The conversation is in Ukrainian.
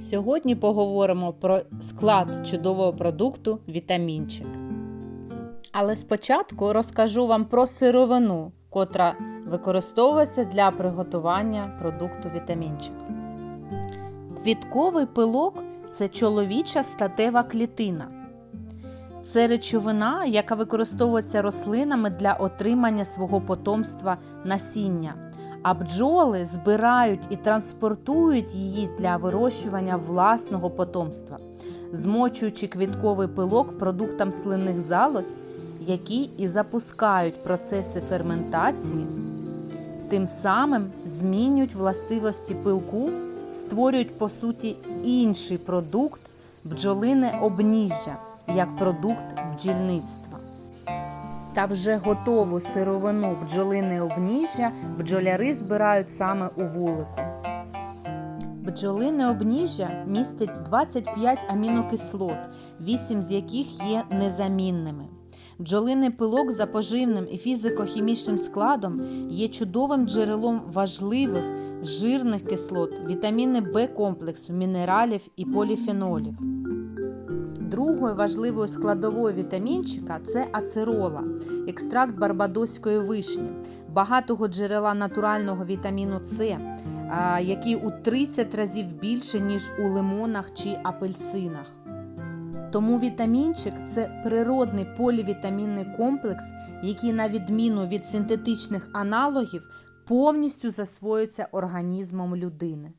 Сьогодні поговоримо про склад чудового продукту вітамінчик. Але спочатку розкажу вам про сировину, котра використовується для приготування продукту вітамінчик. Квітковий пилок це чоловіча статева клітина. Це речовина, яка використовується рослинами для отримання свого потомства насіння, а бджоли збирають і транспортують її для вирощування власного потомства, змочуючи квітковий пилок продуктам слинних залоз, які і запускають процеси ферментації, тим самим змінюють властивості пилку, створюють по суті інший продукт бджолине обніжжя як продукт бджільництва. Та вже готову сировину бджолине обніжжя бджоляри збирають саме у вулику. Бджолине обніжжя містить 25 амінокислот, 8 з яких є незамінними. Бджолиний пилок за поживним і фізико-хімічним складом є чудовим джерелом важливих жирних кислот, вітаміни Б комплексу, мінералів і поліфенолів. Другою важливою складовою вітамінчика це ацерола, екстракт барбадоської вишні, багатого джерела натурального вітаміну С, який у 30 разів більше, ніж у лимонах чи апельсинах. Тому вітамінчик це природний полівітамінний комплекс, який, на відміну від синтетичних аналогів, повністю засвоюється організмом людини.